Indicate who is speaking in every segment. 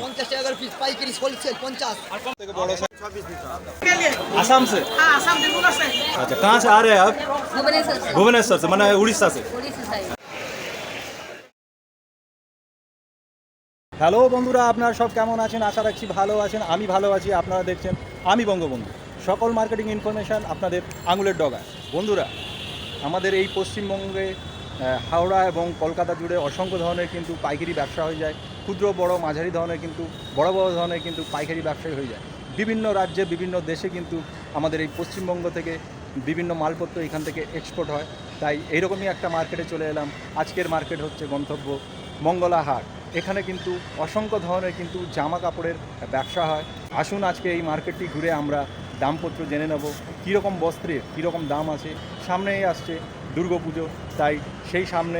Speaker 1: পঞ্চাশ টাকা করে পিস পাইকারি হোলসেল পঞ্চাশ
Speaker 2: থেকে বড় आसाम से
Speaker 3: हाँ आसाम त्रिपुरा से
Speaker 2: अच्छा कहाँ से आ रहे हैं आप
Speaker 4: भुवनेश्वर से
Speaker 2: भुवनेश्वर से मैंने उड़ीसा से
Speaker 4: उड़ीसा साइड
Speaker 2: হ্যালো বন্ধুরা আপনারা সব কেমন আছেন আশা রাখছি ভালো আছেন আমি ভালো আছি আপনারা দেখছেন আমি বঙ্গবন্ধু সকল মার্কেটিং ইনফরমেশান আপনাদের আঙুলের ডগায় বন্ধুরা আমাদের এই পশ্চিমবঙ্গে আহ, হাওড়া এবং কলকাতা জুড়ে অসংখ্য ধরনের কিন্তু পাইকারি ব্যবসা হয়ে যায়। ক্ষুদ্র, বড়, মাঝারি ধরনের কিন্তু, বড় বড় ধরনের কিন্তু পাইকারি ব্যবসায়ী হয়ে যায়। বিভিন্ন রাজ্যে, বিভিন্ন দেশে কিন্তু আমাদের এই পশ্চিমবঙ্গ থেকে বিভিন্ন মালপত্র এখান থেকে এক্সপোর্ট হয়। তাই এইরকমই একটা মার্কেটে চলে এলাম। আজকের মার্কেট হচ্ছে গন্তব্য মঙ্গলা হাট এখানে কিন্তু অসংখ্য ধরনের কিন্তু জামা কাপড়ের ব্যবসা হয়। আসুন আজকে এই মার্কেটটি ঘুরে আমরা দামপত্র জেনে নেব। কীরকম বস্ত্রের, কীরকম দাম আছে? সামনেই আসছে দুর্গাপুজো তাই সেই সামনে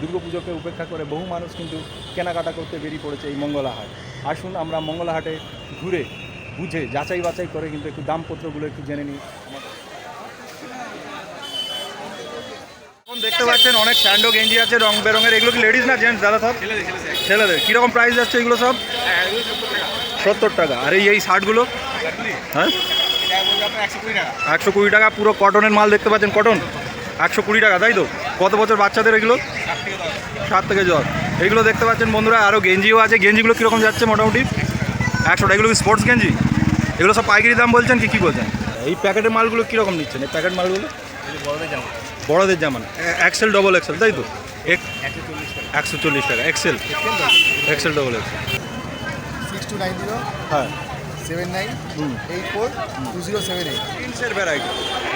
Speaker 2: দুর্গাপুজোকে উপেক্ষা করে বহু মানুষ কিন্তু কেনাকাটা করতে বেরিয়ে পড়েছে এই মঙ্গলাহাট। আসুন আমরা মঙ্গলাহাটে ঘুরে বুঝে যাচাই বাছাই করে কিন্তু একটু দামপত্রগুলো একটু জেনে নিই। এখন দেখতে পাচ্ছেন অনেক স্যান্ডো গেঞ্জি আছে রং বেরঙের। এগুলো কি লেডিস না জেন্টস দাদা সব? ছেলেদের কীরকম প্রাইস যাচ্ছে এগুলো সব? সত্তর টাকা। আর এই এই শার্টগুলো? হ্যাঁ? একশো কুড়ি টাকা। পুরো কটনের মাল দেখতে পাচ্ছেন কটন একশো কুড়ি টাকা তাই তো? কত বছর বাচ্চাদের এগুলো? সাত থেকে জ্বর এগুলো দেখতে পাচ্ছেন বন্ধুরা আরও গেঞ্জিও আছে। গেঞ্জিগুলো কীরকম যাচ্ছে মোটামুটি? একশো টাকা এগুলো স্পোর্টস গেঞ্জি? এগুলো সব পাইকারি দাম বলছেন কি কী বলছেন? এই প্যাকেটের মালগুলো কীরকম নিচ্ছেন? এই প্যাকেট মালগুলো? বড়দের জামান এক্সেল ডবল এক্সেল তাই তো? একশো চল্লিশ টাকা। XL XL double XL
Speaker 5: six two nine zero
Speaker 2: হ্যাঁ।
Speaker 5: Seven nine
Speaker 2: eight
Speaker 5: four two zero seven eight variety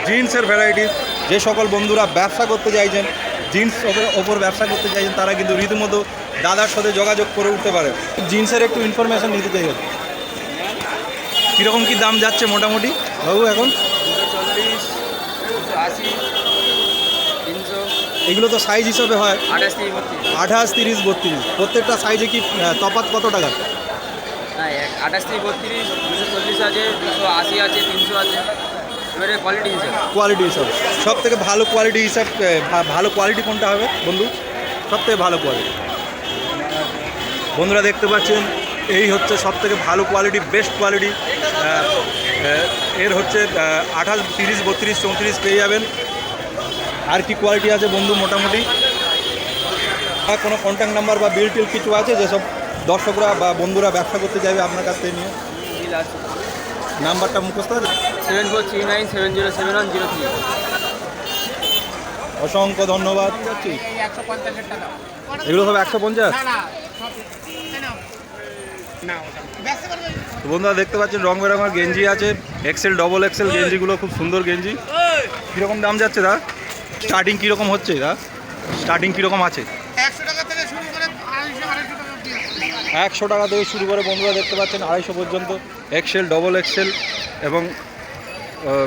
Speaker 2: জিন্সের ভ্যারাইটিস যে সকল বন্ধুরা ব্যবসা করতে চাইছেন জিন্স ওপর ওপর ব্যবসা করতে চাইছেন তারা কিন্তু রীতিমতো দাদার সাথে যোগাযোগ করে উঠতে পারে। জিন্সের একটু ইনফরমেশন নিতে চাই। কীরকম কী দাম যাচ্ছে মোটামুটি? বাবু এখন?
Speaker 6: চল্লিশ আশি তিনশো।
Speaker 2: এগুলো তো সাইজ হিসাবে হয়।
Speaker 6: আঠাশ
Speaker 2: তিরিশ বত্রিশ। প্রত্যেকটা সাইজে কি তফাৎ কত টাকা?
Speaker 6: আঠাশ থেকে বত্রিশ দুশো চল্লিশ আছে দুশো আশি আছে তিনশো আছে। এবারে কোয়ালিটি হিসেবে।
Speaker 2: কোয়ালিটি হিসাবে। সব থেকে ভালো কোয়ালিটি হিসাব ভালো কোয়ালিটি কোনটা হবে বন্ধু? সব থেকে ভালো কোয়ালিটি বন্ধুরা দেখতে পাচ্ছেন এই হচ্ছে সব থেকে ভালো কোয়ালিটি বেস্ট কোয়ালিটি এর হচ্ছে আঠাশ তিরিশ বত্রিশ চৌত্রিশ পেয়ে যাবেন। আর কি কোয়ালিটি আছে বন্ধু মোটামুটি? আর কোনো কন্ট্যাক্ট নাম্বার বা বিল টিল কিছু আছে যেসব দর্শকরা বা বন্ধুরা ব্যবসা করতে চাইবে আপনার কাছ থেকে নিয়ে? নাম্বারটা মুখস্থ আছে
Speaker 6: seven four three nine seven zero seven one zero three
Speaker 2: অসংখ্য ধন্যবাদ। এগুলো সব একশো পঞ্চাশ? বন্ধুরা, দেখতে পাচ্ছেন রং বেরঙের গেঞ্জি আছে। এক্সেল ডবল এক্সেল গেঞ্জিগুলো খুব সুন্দর গেঞ্জি। কীরকম দাম যাচ্ছে দা? স্টার্টিং কীরকম হচ্ছে দা? স্টার্টিং কীরকম আছে?
Speaker 3: একশো টাকা থেকে শুরু করে
Speaker 2: বন্ধুরা, দেখতে পাচ্ছেন আড়াইশো পর্যন্ত। এক্সেল ডবল এক্সেল এবং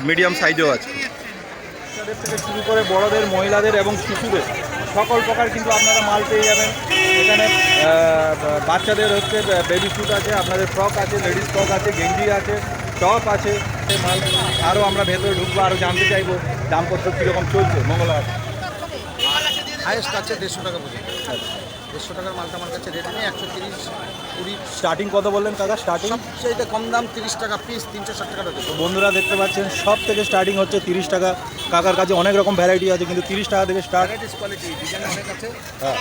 Speaker 2: মিডিয়াম সাইজও আছে। বাচ্চাদের থেকে শুরু করে বড়দের মহিলাদের এবং শিশুদের সকল প্রকার কিন্তু আপনারা মাল পেয়ে যাবেন। এখানে বাচ্চাদের হচ্ছে বেবি স্যুট আছে আপনাদের ফ্রক আছে লেডিস ফ্রক আছে গেঞ্জি আছে টপ আছে। এই মাল আরও আমরা ভেতরে ঢুকবো আরও জানতে চাইব দামপত্র কীরকম চলছে। মঙ্গলবার।
Speaker 5: হাইয়েস্ট আছে দেড়শো টাকা পর্যন্ত। দেড়শো টাকার মালটা আমার কাছে রেট নেই একশো তিরিশ কুড়ি।
Speaker 2: স্টার্টিং কত বললেন কাকা? স্টার্টিং
Speaker 5: সবচেয়ে কম দাম তিরিশ টাকা পিস তিনশো ষাট টাকা রয়েছে
Speaker 2: বন্ধুরা দেখতে পাচ্ছেন সব থেকে স্টার্টিং হচ্ছে তিরিশ টাকা। কাকার কাছে অনেক রকম ভ্যারাইটি আছে কিন্তু তিরিশ টাকা থেকে স্টার্ট
Speaker 5: কোয়ালিটি ডিজাইন অনেক আছে।
Speaker 2: হ্যাঁ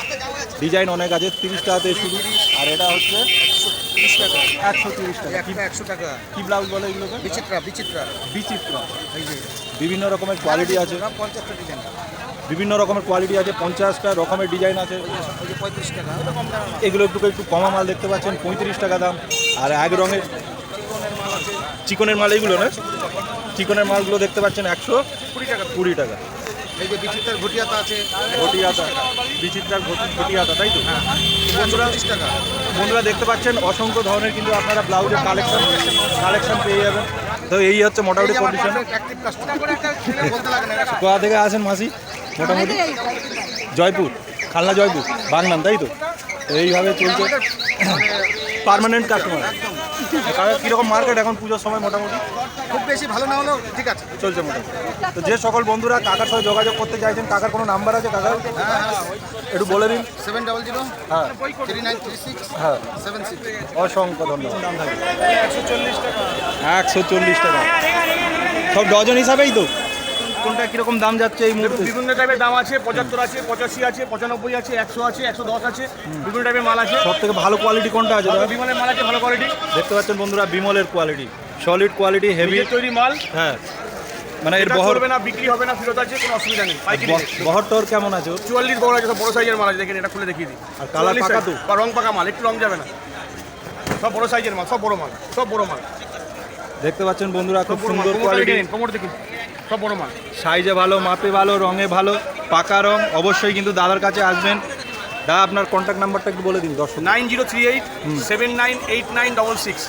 Speaker 2: ডিজাইন অনেক আছে তিরিশ টাকা থেকে শুরু আর এটা হচ্ছে একশো তিরিশ টাকা।
Speaker 5: একশো টাকা।
Speaker 2: কি ব্লাউজ বলে এগুলোকে?
Speaker 5: বিচিত্রা বিচিত্রা।
Speaker 2: বিচিত্র। বিভিন্ন রকমের কোয়ালিটি আছে।
Speaker 5: পঞ্চাশটা ডিজাইন
Speaker 2: বিভিন্ন রকমের কোয়ালিটি আছে পঞ্চাশটা রকমের ডিজাইন আছে।
Speaker 5: পঁয়ত্রিশ টাকা
Speaker 2: এগুলো একটু একটু কমা মাল দেখতে পাচ্ছেন পঁয়ত্রিশ টাকা দাম। আর এক রঙের চিকনের মাল এইগুলো না? চিকনের মালগুলো দেখতে পাচ্ছেন একশো
Speaker 5: কুড়ি টাকা।
Speaker 2: কুড়ি টাকা
Speaker 5: এই যে বিচিত্রার ঘটিয়াতা আছে।
Speaker 2: ঘটিয়াতা বিচিত্রার ঘটিয়াতা তাই তো? বন্ধুরা
Speaker 5: টাকা।
Speaker 2: বন্ধুরা দেখতে পাচ্ছেন অসংখ্য ধরনের কিন্তু আপনারা ব্লাউজের কালেকশন কালেকশন পেয়ে যাবেন। তো এই হচ্ছে মোটামুটি কন্ডিশন কোথা থেকে আসেন মাসি? মোটামুটি জয়পুর খালনা জয়পুর বাগনান তাই তো? এইভাবে চলছে। পার্মানেন্ট কাস্টমার কারণ কীরকম মার্কেট এখন পুজোর সময় মোটামুটি?
Speaker 5: খুব বেশি ভালো না হলেও ঠিক আছে।
Speaker 2: চলছে মোটামুটি। তো যে সকল বন্ধুরা কাকার সাথে যোগাযোগ করতে চাইছেন কাকার কোনো নাম্বার আছে কাকার?
Speaker 5: হ্যাঁ হ্যাঁ
Speaker 2: একটু বলে দিন।
Speaker 5: সেভেন ডাবল জিরো
Speaker 2: হ্যাঁ।
Speaker 5: থ্রি নাইন থ্রি সিক্স
Speaker 2: হ্যাঁ।
Speaker 5: সেভেন সিক্স
Speaker 2: অসংখ্য ধন্যবাদ। একশো চল্লিশ টাকা। সব ডজন হিসাবেই তো। কোনটা কীরকম দাম যাচ্ছে এই মুহূর্তে?
Speaker 3: বিভিন্ন টাইপের দাম আছে পঁচাত্তর আছে পঁচাশি আছে পঁচানব্বই আছে একশো আছে একশো দশ আছে বিভিন্ন টাইপের মাল আছে।
Speaker 2: সব থেকে ভালো কোয়ালিটি কোনটা আছে দাদা?
Speaker 3: বিমানের মাল আছে ভালো কোয়ালিটি
Speaker 2: দেখতে পাচ্ছেন বন্ধুরা বিমলের কোয়ালিটি সলিড কোয়ালিটি হেভি
Speaker 3: তৈরি মাল।
Speaker 2: হ্যাঁ। মানে এর বহর
Speaker 3: চলবে না বিক্রি হবে না ফেরত আছে কোনো অসুবিধা নেই।
Speaker 2: বহর টর কেমন আছে? ওর?
Speaker 3: চুয়াল্লিশ বড় আছে বড় সাইজের মাল আছে দেখেন এটা খুলে দেখিয়ে দিই।
Speaker 2: আর কালার
Speaker 3: 44
Speaker 2: পাকা তো?
Speaker 3: বা রং পাকা মাল একটু রং যাবে না। সব বড় সাইজের মাল সব বড় মাল সব বড় মাল।
Speaker 2: দেখতে পাচ্ছেন বন্ধুরা খুব সুন্দর কোয়ালিটি
Speaker 3: কোমর দেখুন সব বড় মাল।
Speaker 2: সাইজে ভালো মাপে ভালো রঙে ভালো পাকা রং অবশ্যই কিন্তু দাদার কাছে আসবেন। দাদা আপনার কন্ট্যাক্ট নাম্বারটা একটু বলে দিন দর্শক।
Speaker 3: Nine zero three eight seven nine eight nine double six.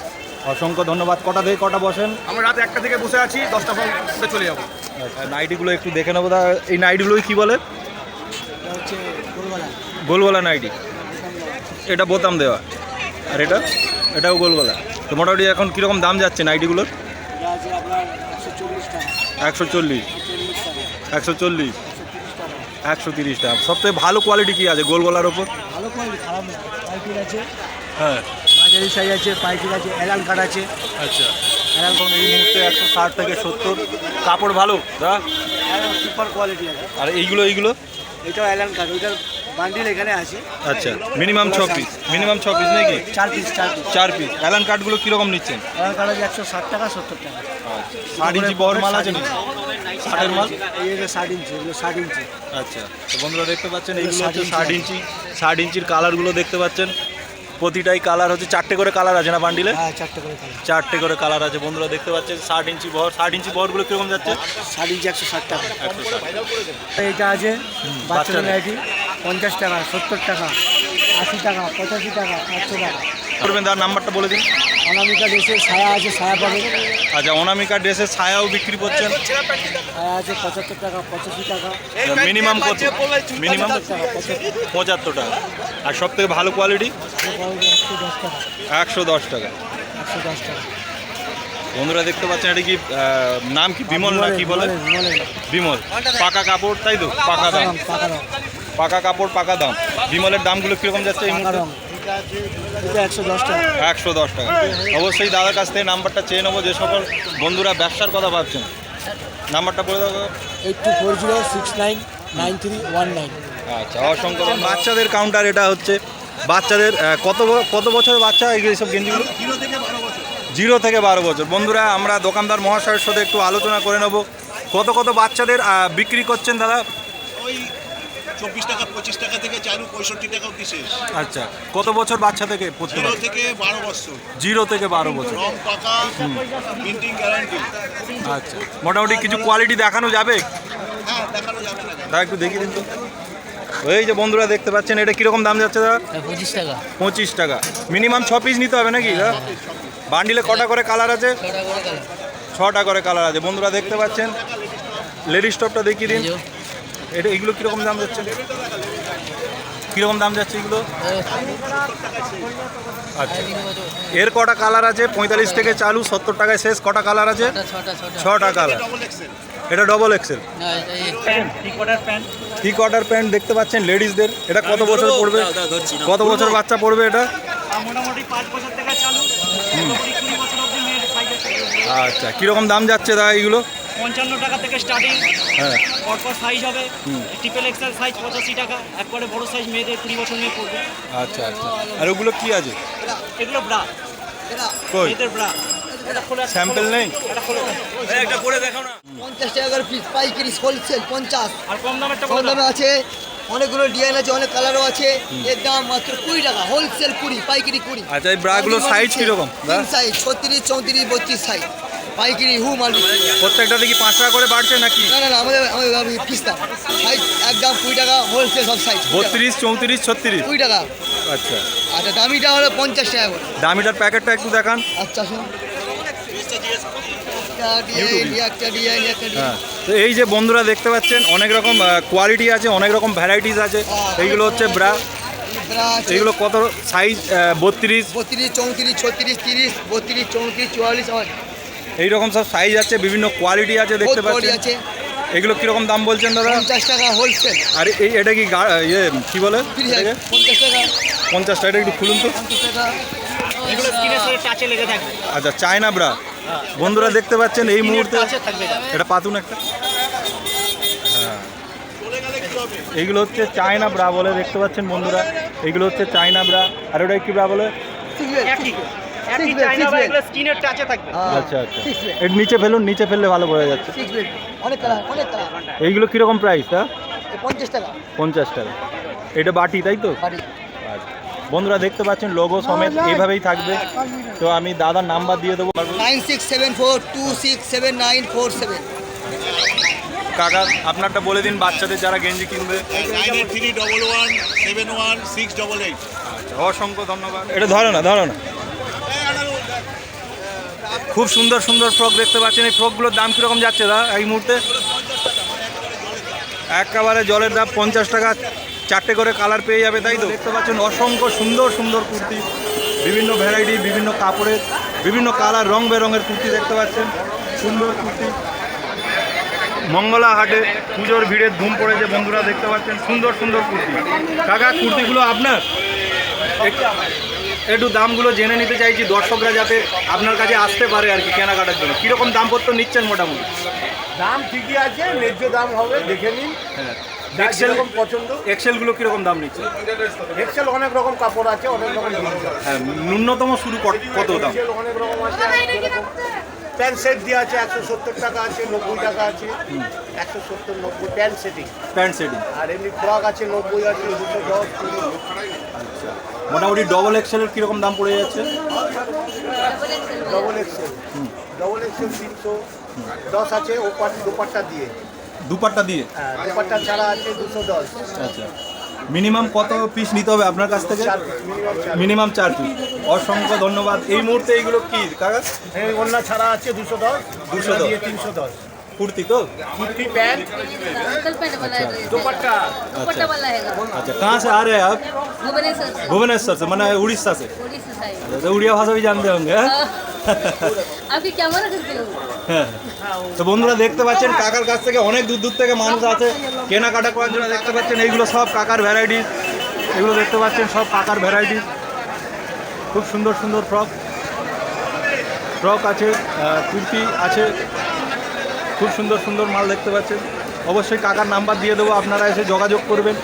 Speaker 2: অসংখ্য ধন্যবাদ। কটা থেকে কটা বসেন?
Speaker 3: আমরা রাত একটা থেকে বসে আছি দশটা পর্যন্ত চলে যাব।
Speaker 2: আচ্ছা নাইটিগুলো একটু দেখে নেব দা। এই নাইটিগুলো কী বলে? গোলগলা নাইটি। এটা বোতাম দেওয়া। আর এটা? এটাও গোলগলা। তো মোটামুটি এখন কীরকম দাম যাচ্ছে নাইটিগুলোর? একশো চল্লিশ একশো চল্লিশ। একশো তিরিশ টাকা। সবথেকে ভালো কোয়ালিটি কি আছে গোলগলার ওপর?
Speaker 1: ভালো কোয়ালিটি খারাপ আছে
Speaker 2: হ্যাঁ।
Speaker 1: মাঝারি সাইজ আছে পাইকির আছে এলান কাট আছে।
Speaker 2: আচ্ছা। এখন এই মুহূর্তে একশো ষাট থেকে সত্তর। কাপড় ভালো দা
Speaker 1: সুপার কোয়ালিটি আছে।
Speaker 2: আর এইগুলো এইগুলো?
Speaker 1: এটাও এলান কাট ওইটার বান্ডিল এখানে আছে।
Speaker 2: আচ্ছা মিনিমাম ছ পিস মিনিমাম ছ পিস নাকি?
Speaker 1: চার পিস চার পিস
Speaker 2: চার পিস অ্যালান কার্ডগুলো কীরকম নিচ্ছেন?
Speaker 1: অ্যালান কার্ড আছে একশো ষাট টাকা সত্তর টাকা।
Speaker 2: ষাট ইঞ্চি বড় মাল আছে নাকি? ষাটের মাল?
Speaker 1: এই যে ষাট ইঞ্চি এগুলো ষাট ইঞ্চি।
Speaker 2: আচ্ছা তো বন্ধুরা দেখতে পাচ্ছেন এইগুলো হচ্ছে ষাট ইঞ্চি ষাট ইঞ্চির কালারগুলো দেখতে পাচ্ছেন। প্রতিটাই কালার হচ্ছে চারটে করে কালার আছে না বান্ডিলে
Speaker 1: হ্যাঁ চারটে করে কালার
Speaker 2: চারটে করে কালার আছে। বন্ধুরা দেখতে পাচ্ছেন ষাট ইঞ্চি বহর ষাট ইঞ্চি বহরগুলো কীরকম যাচ্ছে?
Speaker 1: ষাট ইঞ্চি একশো ষাট টাকা।
Speaker 2: এইটা
Speaker 1: এটা আছে
Speaker 2: বাচ্চা
Speaker 1: বাচ্চাদের নাইটি পঞ্চাশ টাকা সত্তর টাকা আশি টাকা পঁচাশি টাকা একশো টাকা।
Speaker 2: করবেন তার নাম্বারটা বলে দিন।
Speaker 1: অনামিকা ড্রেসের ছায়া আছে ছায়া পাবে।
Speaker 2: আচ্ছা অনামিকা ড্রেসের ছায়াও বিক্রি করছেন।
Speaker 1: ছায়া আছে পঁচাত্তর টাকা পঁচাশি টাকা।
Speaker 2: মিনিমাম কত? মিনিমাম
Speaker 1: পঁচাত্তর
Speaker 2: টাকা আর সব থেকে ভালো কোয়ালিটি
Speaker 1: একশো দশ টাকা।
Speaker 2: একশো দশ টাকা। বন্ধুরা দেখতে পাচ্ছেন এটা কি নাম কি বিমল না কি বলে? বিমল। পাকা কাপড় তাই তো? পাকা দাম।
Speaker 1: পাকা রং
Speaker 2: পাকা কাপড় পাকা দাম। বিমলের দামগুলো কীরকম যাচ্ছে এই মুহূর্তে?
Speaker 1: একশো দশ টাকা।
Speaker 2: একশো দশ টাকা অবশ্যই দাদার কাছ থেকে নাম্বারটা চেয়ে নেব যে সকল বন্ধুরা ব্যবসার কথা ভাবছেন। নাম্বারটা বলে দাও দাদা।
Speaker 1: Eight two four zero six nine nine three one nine.
Speaker 2: আচ্ছা অসংখ্য বাচ্চাদের কাউন্টার এটা হচ্ছে বাচ্চাদের কত কত বছর বাচ্চা এইগুলো সব গেঞ্জিগুলো? জিরো থেকে বারো বছর। বন্ধুরা আমরা দোকানদার মহাশয়ের সাথে একটু আলোচনা করে নেব। কত কত বাচ্চাদের বিক্রি করছেন দাদা?
Speaker 4: ওই চব্বিশ টাকা পঁচিশ টাকা থেকে চালু পঁয়ষট্টি টাকা অব্দি শেষ।
Speaker 2: আচ্ছা কত বছর বাচ্চা থেকে পড়তে
Speaker 4: জিরো
Speaker 2: পারে?
Speaker 4: থেকে বারো বছর।
Speaker 2: জিরো থেকে বারো বছর।
Speaker 4: রং পাকা প্রিন্টিং গ্যারান্টি।
Speaker 2: আচ্ছা মোটামুটি কিছু কোয়ালিটি দেখানো যাবে?
Speaker 4: হ্যাঁ দেখানো যাবে না।
Speaker 2: দাদা একটু দেখিয়ে দিন তো। এই যে বন্ধুরা দেখতে পাচ্ছেন এটা কীরকম দাম যাচ্ছে দাদা?
Speaker 1: পঁচিশ টাকা।
Speaker 2: পঁচিশ টাকা। মিনিমাম ছ পিস নিতে হবে নাকি দাদা? বান্ডিলে কটা করে কালার আছে? ছটা করে কালার। আছে। বন্ধুরা দেখতে পাচ্ছেন। লেডিস টপটা দেখিয়ে দিন। এটা এগুলো কীরকম দাম যাচ্ছে? কীরকম দাম যাচ্ছে এগুলো? আচ্ছা। এর কটা কালার আছে? পঁয়তাল্লিশ থেকে চালু সত্তর টাকায় শেষ। কটা কালার আছে? ছটা কালার। এটা double XL three quarter pant দেখতে পাচ্ছেন? লেডিসদের এটা কত বছর পড়বে? কত বছর বাচ্চা পড়বে এটা? আচ্ছা কীরকম দাম যাচ্ছে দাদা এগুলো?
Speaker 3: পঞ্চান্ন টাকা থেকে স্টার্টিং
Speaker 2: হ্যাঁ।
Speaker 3: পরপর সাইজ হবে। ট্রিপল এক্সেল সাইজ পঁচাশি টাকা একবারে বড় সাইজ মেয়েদের কুড়ি বছর মেয়ে পড়বে।
Speaker 2: আচ্ছা আচ্ছা। আর ওগুলো কি আছে?
Speaker 3: এগুলো ব্রা
Speaker 2: কই?
Speaker 3: মেয়েদের ব্রা এটা খোলা
Speaker 2: স্যাম্পল নেই?
Speaker 6: একটা করে দেখাও না।
Speaker 1: পঞ্চাশ টাকা পিস পাইকারি হোলসেল পঞ্চাশ।
Speaker 3: আর কম দামেরটা
Speaker 1: কম দামে আছে অনেকগুলো ডিজাইন আছে অনেক কালারও আছে। এর দাম মাত্র কুড়ি টাকা হোলসেল কুড়ি পাইকারি কুড়ি।
Speaker 2: আচ্ছা এই ব্রাগুলোর সাইজ কীরকম?
Speaker 1: সাইজ ছত্রিশ চৌত্রিশ বত্রিশ সাইজ পাইকারি হু মাল।
Speaker 2: প্রত্যেকটাতে কি পাঁচ টাকা করে বাড়ছে নাকি?
Speaker 1: না না না আমাদের আমাদের দাম কুড়ি টাকা হোলসেল সব সাইজ।
Speaker 2: বত্রিশ চৌত্রিশ ছত্রিশ?
Speaker 1: কুড়ি টাকা।
Speaker 2: আচ্ছা।
Speaker 1: আচ্ছা দামিটা হলো পঞ্চাশ টাকা করে।
Speaker 2: দামিটার প্যাকেটটা একটু দেখান।
Speaker 1: আচ্ছা
Speaker 2: হ্যাঁ। তো এই যে বন্ধুরা দেখতে পাচ্ছেন অনেক রকম কোয়ালিটি আছে অনেক রকম ভ্যারাইটিস আছে। এইগুলো হচ্ছে ব্রা এগুলো কত সাইজ বত্রিশ?
Speaker 1: বত্রিশ চৌত্রিশ ছত্রিশ তিরিশ বত্রিশ চৌত্রিশ চুয়াল্লিশ
Speaker 2: এই রকম সব সাইজ আছে বিভিন্ন কোয়ালিটি আছে দেখতে পাচ্ছি
Speaker 1: আছে।
Speaker 2: এগুলো কীরকম দাম বলছেন দাদা?
Speaker 1: পঞ্চাশ টাকা হোলসেল
Speaker 2: আর এই এটা কি গা- ইয়ে কি বলে?
Speaker 1: পঞ্চাশ টাকা।
Speaker 2: পঞ্চাশ টাকা একটু খুলুন তো। আচ্ছা চায়না ব্রা বন্ধুরা দেখতে পাচ্ছেন এই মুহূর্তে এটা। পাতুন একটা। হ্যাঁ। এইগুলো হচ্ছে চায়না ব্রা বলে দেখতে পাচ্ছেন বন্ধুরা। এইগুলো হচ্ছে চায়না ব্রা আর ওটা কি ব্রা বলে?
Speaker 3: একই একই
Speaker 1: Six bed,
Speaker 3: চাইনা বা এগুলো স্কিনের টাচে থাকবে।
Speaker 2: আচ্ছা আচ্ছা। এর নিচে ফেলুন নিচে ফেললে ভালো বোঝা যাচ্ছে।
Speaker 1: সিক্স বেড অনেক কালার অনেক কালার
Speaker 2: এইগুলো কীরকম প্রাইস তা
Speaker 1: পঞ্চাশ টাকা।
Speaker 2: পঞ্চাশ টাকা। এটা বাটি তাই তো? আচ্ছা। বন্ধুরা দেখতে পাচ্ছেন লোগো সমেত এইভাবেই থাকবে। তো আমি দাদার নাম্বার দিয়ে দেবো।
Speaker 1: Nine six seven four two six seven nine four seven
Speaker 2: কাকা আপনারটা বলে দিন বাচ্চাদের যারা গেঞ্জি কিনবে।
Speaker 4: Nine eight three double one seven one six double eight
Speaker 2: অসংখ্য ধন্যবাদ। এটা ধরো না ধরো না। খুব সুন্দর সুন্দর ফ্রক দেখতে পাচ্ছেন। এই ফ্রকগুলোর দাম কীরকম যাচ্ছে দা এই মুহূর্তে? একেবারে জলের দাম পঞ্চাশ টাকা চারটে করে কালার পেয়ে যাবে তাই তো? দেখতে পাচ্ছেন অসংখ্য সুন্দর সুন্দর কুর্তি বিভিন্ন ভ্যারাইটি বিভিন্ন কাপড়ের বিভিন্ন কালার রং বেরঙের কুর্তি দেখতে পাচ্ছেন। সুন্দর কুর্তি। মঙ্গলা হাটে পুজোর ভিড়ে ধুম পড়েছে বন্ধুরা দেখতে পাচ্ছেন। সুন্দর সুন্দর কুর্তি। কাকা কুর্তিগুলো আপনার? একটু- দামগুলো জেনে নিতে চাইছি দর্শকরা যাতে আপনার কাছে আসতে পারে আর কি কেনাকাটার জন্য। কীরকম দামপত্র নিচ্ছেন মোটামুটি?
Speaker 3: দাম ঠিকই আছে ন্যায্য দাম হবে দেখে নিন।
Speaker 2: হ্যাঁ। এক্সেল
Speaker 3: পছন্দ।
Speaker 2: এক্সেলগুলো কীরকম দাম নিচ্ছে?
Speaker 3: এক্সেল অনেক রকম কাপড় আছে অনেক রকম
Speaker 2: হ্যাঁ ন্যূনতম শুরু কত- কত দাম?
Speaker 3: অনেক রকম আছে প্যান্ট সেট দিয়ে আছে একশো সত্তর টাকা আছে নব্বই টাকা আছে। একশো সত্তর নব্বই প্যান্ট সেটিং।
Speaker 2: Pant setting.
Speaker 3: আর এমনি ফ্রক আছে নব্বই আছে দুশো দশ
Speaker 2: মোটামুটি ডবল এক্সেলের কীরকম দাম পড়ে যাচ্ছে?
Speaker 3: ডবল এক্সেল ডবল এক্সেল তিনশো দশ আছে ওপার দুপাট্টা দিয়ে।
Speaker 2: দুপাট্টা দিয়ে?
Speaker 3: হ্যাঁ দুপাট্টা ছাড়া আছে দুশো দশ।
Speaker 2: আচ্ছা। মিনিমাম কত পিস নিতে হবে আপনার কাছ থেকে?
Speaker 3: মিনিমাম চার
Speaker 2: পিস অসংখ্য ধন্যবাদ। এই মুহূর্তে এইগুলো কি কাগজ
Speaker 3: অন্য ছাড়া আছে দুশো দশ
Speaker 2: 210
Speaker 3: দুশো। দিয়ে তিনশো দশ।
Speaker 2: কুর্তি তো
Speaker 3: কুর্তি প্যান্ট
Speaker 7: अंकल पेंट वाला है ड्रेस
Speaker 3: দুপাট্টা
Speaker 7: दुपट्टा वाला है
Speaker 2: अच्छा कहाँ से आ रहे हैं आप
Speaker 7: भुवनेश्वर से
Speaker 2: भुवनेश्वर से मैंने उड़ीसा से
Speaker 7: उड़ीसा साइड
Speaker 2: अच्छा, तो उड़िया भाषा भी जानते होंगे हाँ?
Speaker 7: आपकी कैमरा करते हो
Speaker 2: হ্যাঁ। তো বন্ধুরা দেখতে পাচ্ছেন কাকার কাছ থেকে অনেক দূর দূর থেকে মানুষ আছে কেনাকাটা করার জন্য দেখতে পাচ্ছেন এইগুলো সব কাকার ভ্যারাইটিস এগুলো দেখতে পাচ্ছেন সব কাকার ভ্যারাইটিস খুব সুন্দর সুন্দর ফ্রক ফ্রক আছে আহ, কুর্তি আছে খুব সুন্দর সুন্দর মাল দেখতে পাচ্ছেন। অবশ্যই কাকার নাম্বার দিয়ে দেবো, আপনারা এসে যোগাযোগ করবেন।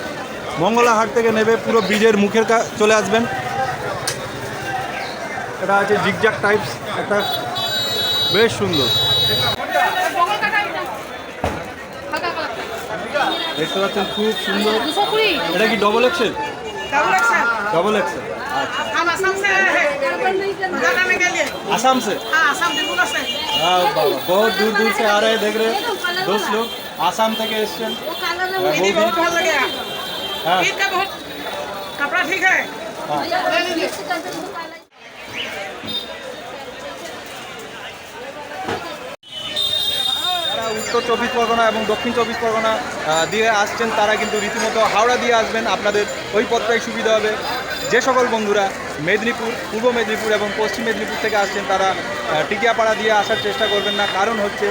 Speaker 2: মঙ্গলাহাট থেকে নেবে পুরো ব্রিজের মুখের চলে আসবেন। এটা আছে জিগজাক টাইপস একটা বেশ সুন্দর। দেখতে পাচ্ছেন খুব সুন্দর। এটা কি double XL double XL
Speaker 8: double XL अच्छा। हम असम से बनाने के लिए?
Speaker 2: असम से?
Speaker 8: हाँ असम दिल्ली से।
Speaker 2: हाँ बाबा बहुत दूर दूर से आ रहे हैं देख रहे हैं। दोस्त लोग आसाम
Speaker 8: थे
Speaker 2: एशियन
Speaker 8: बहुत भालो लगे
Speaker 2: हाँ।
Speaker 8: बहुत कपड़ा ठीक है।
Speaker 7: हाँ।,
Speaker 2: हाँ। উত্তর চব্বিশ পরগনা এবং দক্ষিণ চব্বিশ পরগনা দিয়ে আসছেন, তারা কিন্তু রীতিমতো হাওড়া দিয়ে আসবেন। আপনাদের ওই পথটাই সুবিধা হবে। যে সকল বন্ধুরা মেদিনীপুর, পূর্ব মেদিনীপুর এবং পশ্চিম মেদিনীপুর থেকে আসছেন, তারা টিকিয়াপাড়া দিয়ে আসার চেষ্টা করবেন না। কারণ হচ্ছে,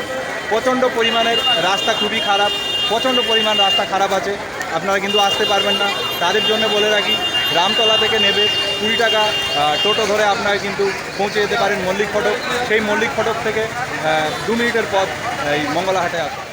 Speaker 2: প্রচণ্ড পরিমাণের রাস্তা খুবই খারাপ। প্রচণ্ড পরিমাণ রাস্তা খারাপ আছে। আপনারা কিন্তু আসতে পারবেন না। তাদের জন্য বলে রাখি, রামতলা থেকে নেবে কুড়ি টাকা টোটো ধরে আপনারা কিন্তু পৌঁছে যেতে পারেন মল্লিক ফটক। সেই মল্লিক ফটক থেকে দু মিনিটের পথ এই মঙ্গলাহাটে আসুন